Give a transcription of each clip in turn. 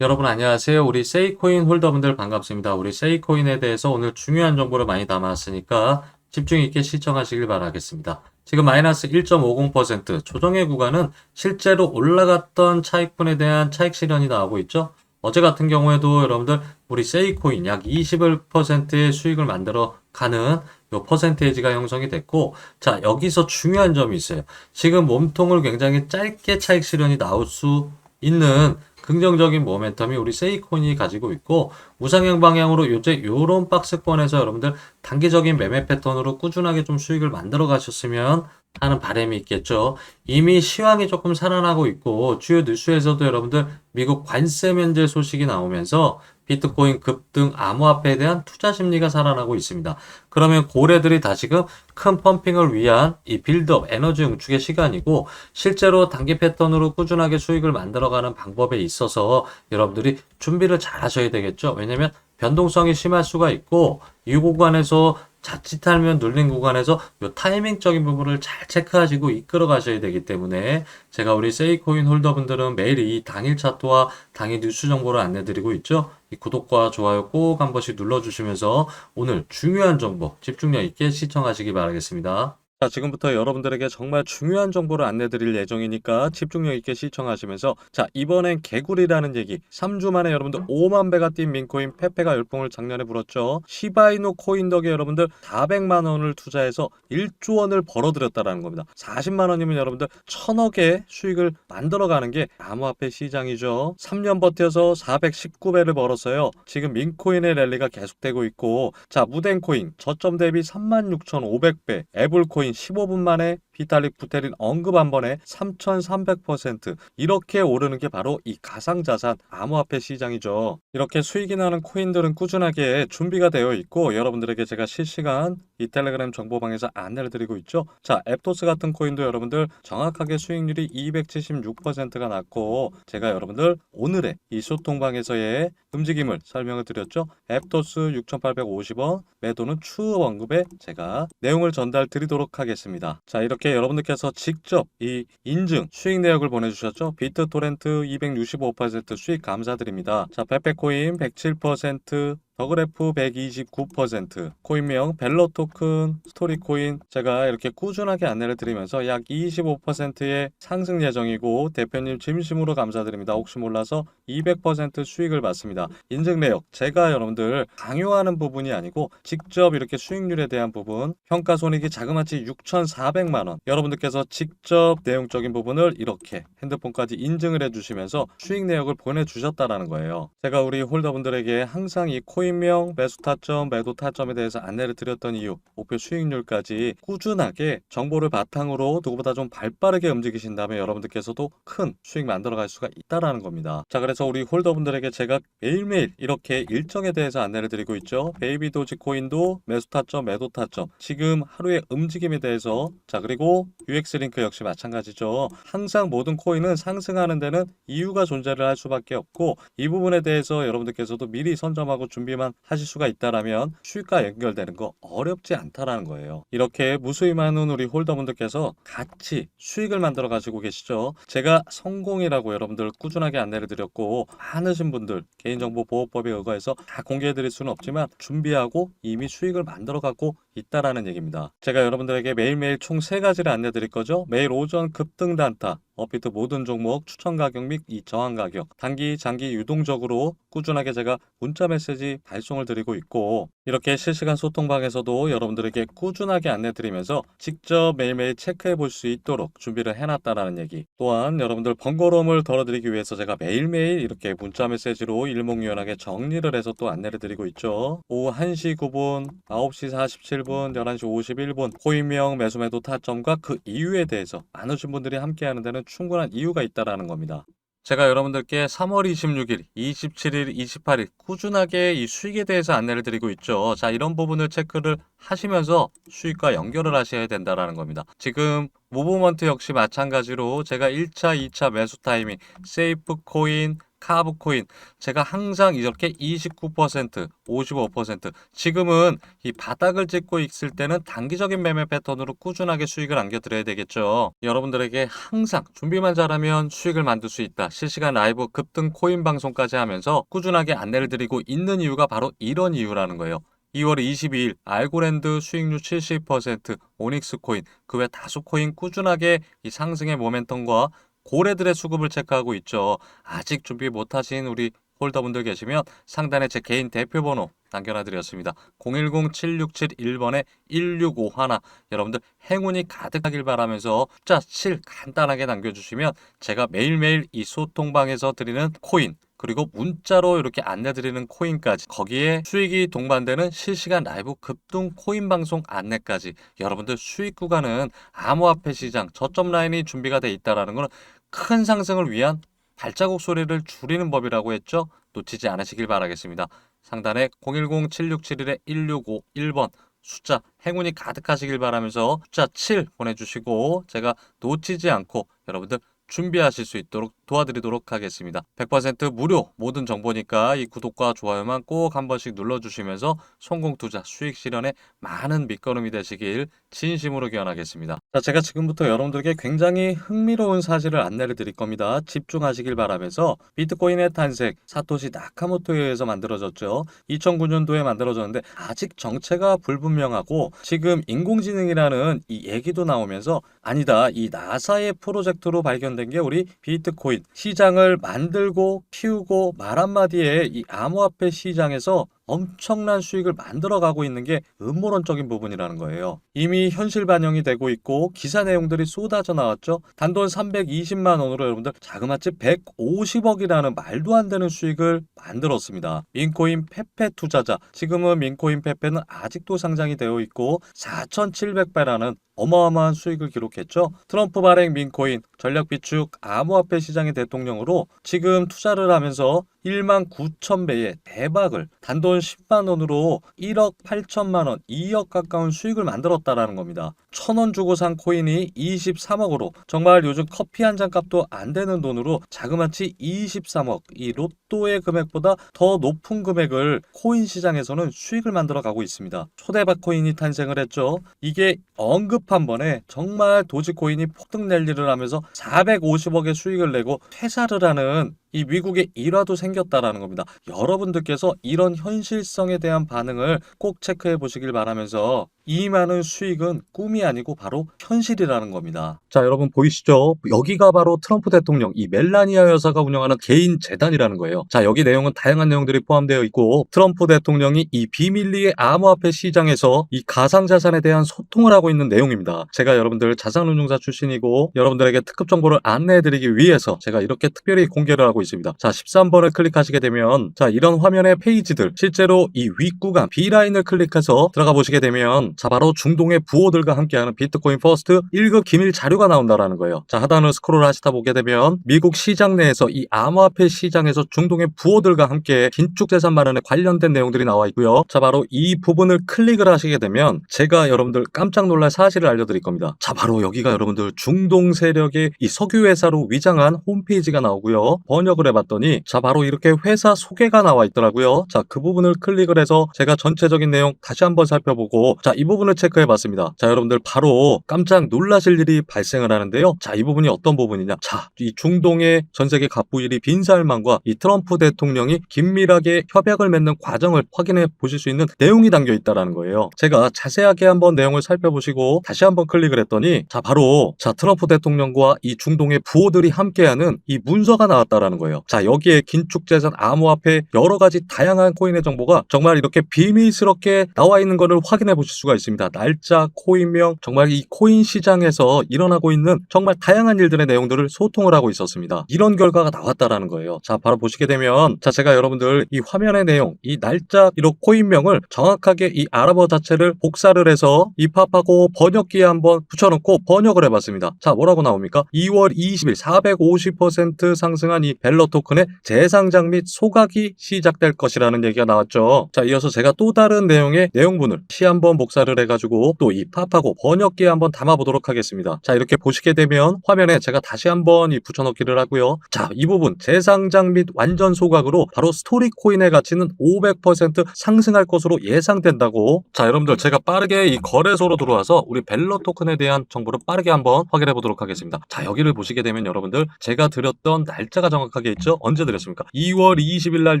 여러분 안녕하세요. 우리 세이코인 홀더분들 반갑습니다. 우리 세이코인에 대해서 오늘 중요한 정보를 많이 담았으니까 집중 있게 시청하시길 바라겠습니다. 지금 마이너스 1.50% 조정의 구간은 실제로 올라갔던 차익분에 대한 차익 실현이 나오고 있죠. 어제 같은 경우에도 여러분들 우리 세이코인 약 21%의 수익을 만들어 가는 요 퍼센테이지가 형성이 됐고 자 여기서 중요한 점이 있어요. 지금 몸통을 굉장히 짧게 차익 실현이 나올 수 있는 긍정적인 모멘텀이 우리 세이코인이 가지고 있고 우상향 방향으로 요새 요런 박스권에서 여러분들 단기적인 매매 패턴으로 꾸준하게 좀 수익을 만들어 가셨으면 하는 바람이 있겠죠. 이미 시황이 조금 살아나고 있고 주요 뉴스에서도 여러분들 미국 관세 면제 소식이 나오면서 비트코인 급등 암호화폐에 대한 투자 심리가 살아나고 있습니다. 그러면 고래들이 다시금 큰 펌핑을 위한 이 빌드업 에너지 응축의 시간이고 실제로 단기 패턴으로 꾸준하게 수익을 만들어가는 방법에 있어서 여러분들이 준비를 잘 하셔야 되겠죠. 왜냐면 변동성이 심할 수가 있고 이 구간에서 자칫하면 눌린 구간에서 요 타이밍적인 부분을 잘 체크하시고 이끌어 가셔야 되기 때문에 제가 우리 세이코인 홀더분들은 매일 이 당일 차트와 당일 뉴스 정보를 안내 드리고 있죠. 이 구독과 좋아요 꼭 한 번씩 눌러 주시면서 오늘 중요한 정보 집중력 있게 시청하시기 바라겠습니다. 자, 지금부터 여러분들에게 정말 중요한 정보를 안내드릴 예정이니까 집중력 있게 시청하시면서 자, 이번엔 개구리라는 얘기 3주 만에 여러분들 5만 배가 뛴 민코인 페페가 열풍을 작년에 불었죠. 시바이누 코인 덕에 여러분들 400만 원을 투자해서 1조 원을 벌어들였다라는 겁니다. 40만 원이면 여러분들 천억의 수익을 만들어가는 게 암호화폐 시장이죠. 3년 버텨서 419배를 벌었어요. 지금 민코인의 랠리가 계속되고 있고 자, 무덴코인 저점 대비 36,500배, 애블코인 15분 만에 비탈릭 부테린 언급 한 번에 3,300% 이렇게 오르는 게 바로 이 가상자산 암호화폐 시장이죠. 이렇게 수익이 나는 코인들은 꾸준하게 준비가 되어 있고 여러분들에게 제가 실시간 이 텔레그램 정보방에서 안내를 드리고 있죠. 자, 앱토스 같은 코인도 여러분들 정확하게 수익률이 276%가 났고 제가 여러분들 오늘의 이 소통방에서의 움직임을 설명을 드렸죠. 앱토스 6,850원, 매도는 추후 언급에 제가 내용을 전달 드리도록 하겠습니다. 자, 이렇게 여러분들께서 직접 이 인증 수익 내역을 보내주셨죠. 비트토렌트 265% 수익 감사드립니다. 자, 페페코인 107%, 더그래프 129%, 코인명 벨로 토큰, 스토리코인 제가 이렇게 꾸준하게 안내를 드리면서 약 25%의 상승 예정이고 대표님 진심으로 감사드립니다. 혹시 몰라서 200% 수익을 받습니다. 인증 내역 제가 여러분들 강요하는 부분이 아니고 직접 이렇게 수익률에 대한 부분 평가 손익이 자그마치 6,400만 원 여러분들께서 직접 내용적인 부분을 이렇게 핸드폰까지 인증을 해주시면서 수익 내역을 보내주셨다라는 거예요. 제가 우리 홀더분들에게 항상 이 코인 코인명, 매수 타점, 매도 타점에 대해서 안내를 드렸던 이유, 목표 수익률까지 꾸준하게 정보를 바탕으로 누구보다 좀 발빠르게 움직이신다면 여러분들께서도 큰 수익 만들어갈 수가 있다라는 겁니다. 자, 그래서 우리 홀더분들에게 제가 매일매일 이렇게 일정에 대해서 안내를 드리고 있죠. 베이비 도지 코인도 매수 타점, 매도 타점, 지금 하루의 움직임에 대해서 자, 그리고 UX 링크 역시 마찬가지죠. 항상 모든 코인은 상승하는 데는 이유가 존재를 할 수밖에 없고 이 부분에 대해서 여러분들께서도 미리 선점하고 준비 준비만 하실 수가 있다라면 수익과 연결되는 거 어렵지 않다라는 거예요. 이렇게 무수히 많은 우리 홀더분들께서 같이 수익을 만들어 가지고 계시죠. 제가 성공이라고 여러분들 꾸준하게 안내를 드렸고 많으신 분들 개인정보 보호법에 의거해서 다 공개해 드릴 수는 없지만 준비하고 이미 수익을 만들어 갖고 있다라는 얘기입니다. 제가 여러분들에게 매일매일 총 세 가지를 안내 드릴 거죠. 매일 오전 급등 단타, 업비트 모든 종목 추천 가격 및 이 저항 가격, 단기, 장기 유동적으로 꾸준하게 제가 문자 메시지 발송을 드리고 있고 이렇게 실시간 소통방에서도 여러분들에게 꾸준하게 안내 드리면서 직접 매일매일 체크해 볼 수 있도록 준비를 해놨다라는 얘기 또한 여러분들 번거로움을 덜어드리기 위해서 제가 매일매일 이렇게 문자 메시지로 일목요연하게 정리를 해서 또 안내를 드리고 있죠. 오후 1시 9분, 9시 47분, 11시 51분 코인명 매수매도 타점과 그 이유에 대해서 많으신 분들이 함께 하는 데는 충분한 이유가 있다라는 겁니다. 제가 여러분들께 3월 26일, 27일, 28일 꾸준하게 이 수익에 대해서 안내를 드리고 있죠. 자, 이런 부분을 체크를 하시면서 수익과 연결을 하셔야 된다라는 겁니다. 지금 무브먼트 역시 마찬가지로 제가 1차, 2차 매수 타이밍, 세이프 코인, 카브코인 제가 항상 이렇게 29%, 55% 지금은 이 바닥을 찍고 있을 때는 단기적인 매매 패턴으로 꾸준하게 수익을 안겨드려야 되겠죠. 여러분들에게 항상 준비만 잘하면 수익을 만들 수 있다. 실시간 라이브 급등 코인 방송까지 하면서 꾸준하게 안내를 드리고 있는 이유가 바로 이런 이유라는 거예요. 2월 22일 알고랜드 수익률 70%, 오닉스 코인, 그 외 다수 코인 꾸준하게 이 상승의 모멘텀과 고래들의 수급을 체크하고 있죠. 아직 준비 못하신 우리 홀더분들 계시면 상단에 제 개인 대표 번호 남겨놔 드렸습니다. 010-7671번에 1651 여러분들 행운이 가득하길 바라면서 숫자 7 간단하게 남겨주시면 제가 매일매일 이 소통방에서 드리는 코인 그리고 문자로 이렇게 안내드리는 코인까지 거기에 수익이 동반되는 실시간 라이브 급등 코인 방송 안내까지 여러분들 수익 구간은 암호화폐 시장 저점 라인이 준비가 돼 있다라는 것은 큰 상승을 위한 발자국 소리를 줄이는 법이라고 했죠. 놓치지 않으시길 바라겠습니다. 상단에 010-7671-1651번 숫자 행운이 가득하시길 바라면서 숫자 7 보내주시고 제가 놓치지 않고 여러분들 준비하실 수 있도록 도와드리도록 하겠습니다. 100% 무료 모든 정보니까 이 구독과 좋아요만 꼭 한 번씩 눌러주시면서 성공 투자 수익 실현에 많은 밑거름이 되시길 진심으로 기원하겠습니다. 자, 제가 지금부터 여러분들에게 굉장히 흥미로운 사실을 안내를 드릴 겁니다. 집중하시길 바라면서 비트코인의 탄생 사토시 나카모토에 의해서 만들어졌죠. 2009년도에 만들어졌는데 아직 정체가 불분명하고 지금 인공지능이라는 이 얘기도 나오면서 아니다. 이 나사의 프로젝트로 발견된 게 우리 비트코인 시장을 만들고 키우고 말 한마디에 이 암호화폐 시장에서 엄청난 수익을 만들어가고 있는 게 음모론적인 부분이라는 거예요. 이미 현실 반영이 되고 있고 기사 내용들이 쏟아져 나왔죠. 단돈 320만 원으로 여러분들 자그마치 150억이라는 말도 안 되는 수익을 만들었습니다. 민코인 페페 투자자 지금은 민코인 페페는 아직도 상장이 되어 있고 4,700배라는 어마어마한 수익을 기록했죠. 트럼프 발행 민코인 전략 비축 암호화폐 시장의 대통령으로 지금 투자를 하면서 1만 9천 배의 대박을 단돈 10만 원으로 1억 8천만 원, 2억 가까운 수익을 만들었다라는 겁니다. 천 원 주고 산 코인이 23억으로 정말 요즘 커피 한 잔 값도 안 되는 돈으로 자그마치 23억 이 로또의 금액보다 더 높은 금액을 코인 시장에서는 수익을 만들어 가고 있습니다. 초대박 코인이 탄생을 했죠. 이게 언급 한 번에 정말 도지코인이 폭등 랠리를 하면서 450억의 수익을 내고 퇴사를 하는 이 미국의 일화도 생겼다라는 겁니다. 여러분들께서 이런 현실성에 대한 반응을 꼭 체크해 보시길 바라면서 이 많은 수익은 꿈이 아니고 바로 현실이라는 겁니다. 자, 여러분 보이시죠? 여기가 바로 트럼프 대통령 이 멜라니아 여사가 운영하는 개인 재단이라는 거예요. 자, 여기 내용은 다양한 내용들이 포함되어 있고 트럼프 대통령이 이 비밀리에 암호화폐 시장에서 이 가상 자산에 대한 소통을 하고 있는 내용입니다. 제가 여러분들 자산운용사 출신이고 여러분들에게 특급 정보를 안내해 드리기 위해서 제가 이렇게 특별히 공개를 하고 있습니다. 자, 13번을 클릭하시게 되면 자, 이런 화면의 페이지들 실제로 이 윗구간 B라인을 클릭해서 들어가 보시게 되면 자, 바로 중동의 부호들과 함께하는 비트코인 퍼스트 1급 기밀 자료가 나온다라는 거예요. 자, 하단을 스크롤 하시다 보게 되면 미국 시장 내에서 이 암호화폐 시장에서 중동의 부호들과 함께 긴축 재산 마련에 관련된 내용들이 나와 있고요. 자, 바로 이 부분을 클릭을 하시게 되면 제가 여러분들 깜짝 놀랄 사실을 알려드릴 겁니다. 자, 바로 여기가 여러분들 중동 세력의 이 석유 회사로 위장한 홈페이지가 나오고요. 번역을 해봤더니 자, 바로 이렇게 회사 소개가 나와 있더라고요. 자, 그 부분을 클릭을 해서 제가 전체적인 내용 다시 한번 살펴보고 자, 이 부분을 체크해 봤습니다. 자, 여러분들 바로 깜짝 놀라실 일이 발생을 하는데요. 자, 이 부분이 어떤 부분이냐? 자, 이 중동의 전 세계 갑부일이 빈 살만과 이 트럼프 대통령이 긴밀하게 협약을 맺는 과정을 확인해 보실 수 있는 내용이 담겨 있다라는 거예요. 제가 자세하게 한번 내용을 살펴보시고 다시 한번 클릭을 했더니 자, 바로 자, 트럼프 대통령과 이 중동의 부호들이 함께하는 이 문서가 나왔다라는 거예요. 자, 여기에 긴축재산 암호화폐 여러 가지 다양한 코인의 정보가 정말 이렇게 비밀스럽게 나와 있는 것을 확인해 보실 수가 있습니다. 날짜, 코인명, 정말 이 코인 시장에서 일어나고 있는 정말 다양한 일들의 내용들을 소통을 하고 있었습니다. 이런 결과가 나왔다라는 거예요. 자, 바로 보시게 되면 자, 제가 여러분들 이 화면의 내용, 이 날짜, 이런 코인명을 정확하게 이 아랍어 자체를 복사를 해서 입합하고 번역기에 한번 붙여놓고 번역을 해봤습니다. 자, 뭐라고 나옵니까? 2월 20일 450% 상승한 이 벨러 토큰의 재상장 및 소각이 시작될 것이라는 얘기가 나왔죠. 자, 이어서 제가 또 다른 내용의 내용분을 시 한번 복사 복사를 해가지고 또 이 팝하고 번역기에 한번 담아보도록 하겠습니다. 자, 이렇게 보시게 되면 화면에 제가 다시 한번 이 붙여넣기를 하고요. 자, 이 부분 재상장 및 완전 소각으로 바로 스토리 코인의 가치는 500% 상승할 것으로 예상된다고. 자, 여러분들 제가 빠르게 이 거래소로 들어와서 우리 벨러 토큰에 대한 정보를 빠르게 한번 확인해 보도록 하겠습니다. 자, 여기를 보시게 되면 여러분들 제가 드렸던 날짜가 정확하게 있죠? 언제 드렸습니까? 2월 20일 날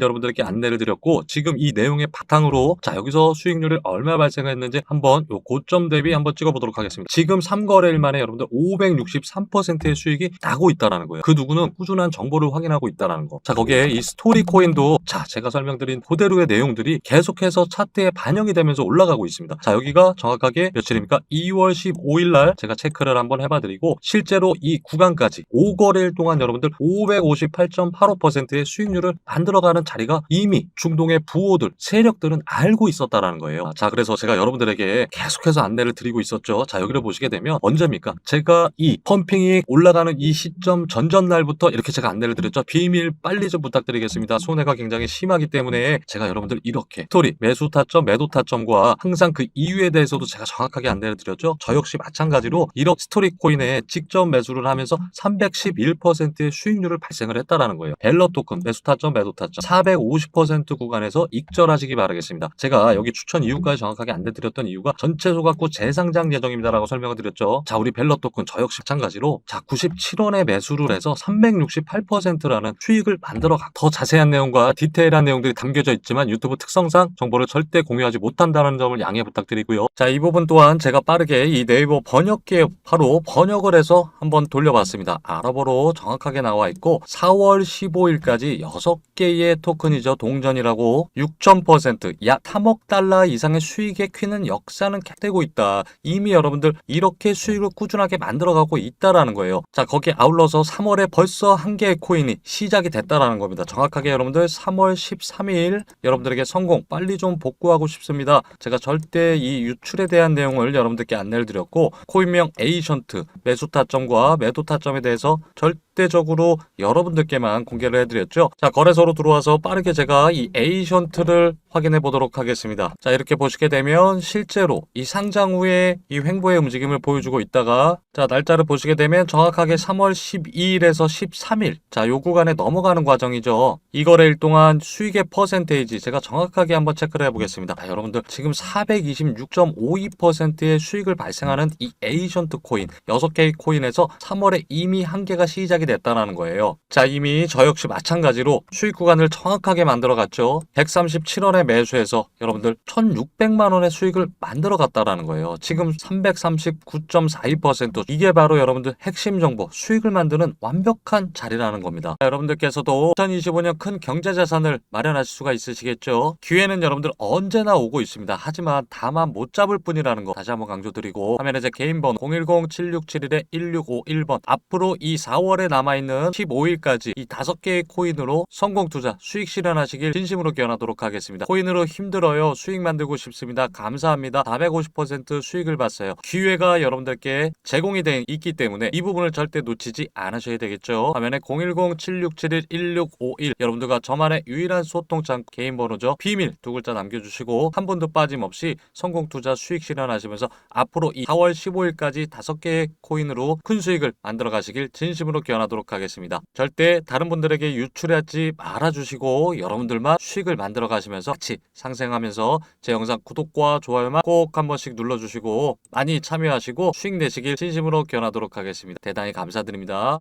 여러분들께 안내를 드렸고 지금 이 내용의 바탕으로 자, 여기서 수익률이 얼마 발생했는지 한번 요 고점 대비 한번 찍어 보도록 하겠습니다. 지금 3거래일 만에 여러분들 563%의 수익이 나고 있다라는 거예요. 그 누구는 꾸준한 정보를 확인하고 있다라는 거. 자, 거기에 이 스토리 코인도 자, 제가 설명드린 그대로의 내용들이 계속해서 차트에 반영이 되면서 올라가고 있습니다. 자, 여기가 정확하게 며칠입니까? 2월 15일 날 제가 체크를 한번 해봐 드리고 실제로 이 구간까지 5거래일 동안 여러분들 558.85%의 수익률을 만들어가는 자리가 이미 중동의 부호들, 세력들은 알고 있었다라는 거예요. 자, 그래서 제가 여러분들에게 계속해서 안내를 드리고 있었죠. 자, 여기를 보시게 되면 언제입니까? 제가 이 펌핑이 올라가는 이 시점 전전 날부터 이렇게 제가 안내를 드렸죠. 비밀 빨리 좀 부탁드리겠습니다. 손해가 굉장히 심하기 때문에 제가 여러분들 이렇게 스토리, 매수 타점, 매도 타점과 항상 그 이유에 대해서도 제가 정확하게 안내를 드렸죠. 저 역시 마찬가지로 이런 스토리 코인에 직접 매수를 하면서 311%의 수익률을 발생을 했다라는 거예요. 벨러 토큰, 매수 타점, 매도 타점 450% 구간에서 익절하시기 바라겠습니다. 제가 여기 추천 이유까지 정확하게 안내 드렸던 이유가 전체 소각고 재상장 예정입니다라고 설명을 드렸죠. 자, 우리 벨러 토큰 저 역시 마찬가지로 자, 97원에 매수를 해서 368%라는 수익을 만들어 가. 더 자세한 내용과 디테일한 내용들이 담겨져 있지만 유튜브 특성상 정보를 절대 공유하지 못한다는 점을 양해 부탁드리고요. 자, 이 부분 또한 제가 빠르게 이 네이버 번역기에 바로 번역을 해서 한번 돌려봤습니다. 아랍어로 정확하게 나와 있고 4월 15일까지 6개의 토큰이죠. 동전이라고 6,000%, 약 3억 달러 이상의 수익의 퀴는 역 사는 되고 있다. 이미 여러분들 이렇게 수익을 꾸준하게 만들어가고 있다라는 거예요. 자, 거기에 아울러서 3월에 벌써 한 개의 코인이 시작이 됐다라는 겁니다. 정확하게 여러분들 3월 13일 여러분들에게 성공 빨리 좀 복구하고 싶습니다. 제가 절대 이 유출에 대한 내용을 여러분들께 안내를 드렸고 코인명 에이션트 매수 타점과 매도 타점에 대해서 절대적으로 여러분들께만 공개를 해드렸죠. 자 거래소로 들어와서 빠르게 제가 이 에이션트를 확인해 보도록 하겠습니다. 자 이렇게 보시게 되면 실제로 이 상장 후에 이 횡보의 움직임을 보여주고 있다가 자 날짜를 보시게 되면 정확하게 3월 12일에서 13일 자 요 구간에 넘어가는 과정이죠. 이 거래일 동안 수익의 퍼센테이지 제가 정확하게 한번 체크를 해보겠습니다. 자, 여러분들 지금 426.52%의 수익을 발생하는 이 에이션트 코인 6개의 코인에서 3월에 이미 한 개가 시작이 됐다는 거예요. 자 이미 저 역시 마찬가지로 수익 구간을 정확하게 만들어 갔죠. 137원에 매수해서 여러분들 1,600만 원의 수익을 만들어 갔다라는 거예요. 지금 339.42% 이게 바로 여러분들 핵심 정보 수익을 만드는 완벽한 자리라는 겁니다. 자, 여러분들께서도 2025년 큰 경제 자산을 마련하실 수가 있으시겠죠. 기회는 여러분들 언제나 오고 있습니다. 하지만 다만 못 잡을 뿐이라는 거 다시 한번 강조드리고 화면에 제 개인 번호 010-7671-1651번 앞으로 이 4월에 남아있는 15일까지 이 다섯 개의 코인으로 성공 투자 수익 실현하시길 진심으로 기원하도록 하겠습니다. 코인으로 힘들어요. 수익 만들고 싶습니다. 감사합니다. 450% 수익을 봤어요. 기회가 여러분들께 제공이 돼 있기 때문에 이 부분을 절대 놓치지 않으셔야 되겠죠. 화면에 010-7671-1651 여러분들과 저만의 유일한 소통창 개인 번호죠. 비밀 두 글자 남겨주시고 한 번도 빠짐없이 성공 투자 수익 실현하시면서 앞으로 이 4월 15일까지 다섯 개의 코인으로 큰 수익을 만들어 가시길 진심으로 기원하도록 하겠습니다. 절대 다른 분들에게 유출하지 말아주시고 여러분들만 수익을 만들어 가시면서 같이 상생하면서 제 영상 구독과 좋아요만 꼭 한 번씩 눌러주시고 많이 참여하시고 수익 내시길 진심으로 기원하도록 하겠습니다. 대단히 감사드립니다.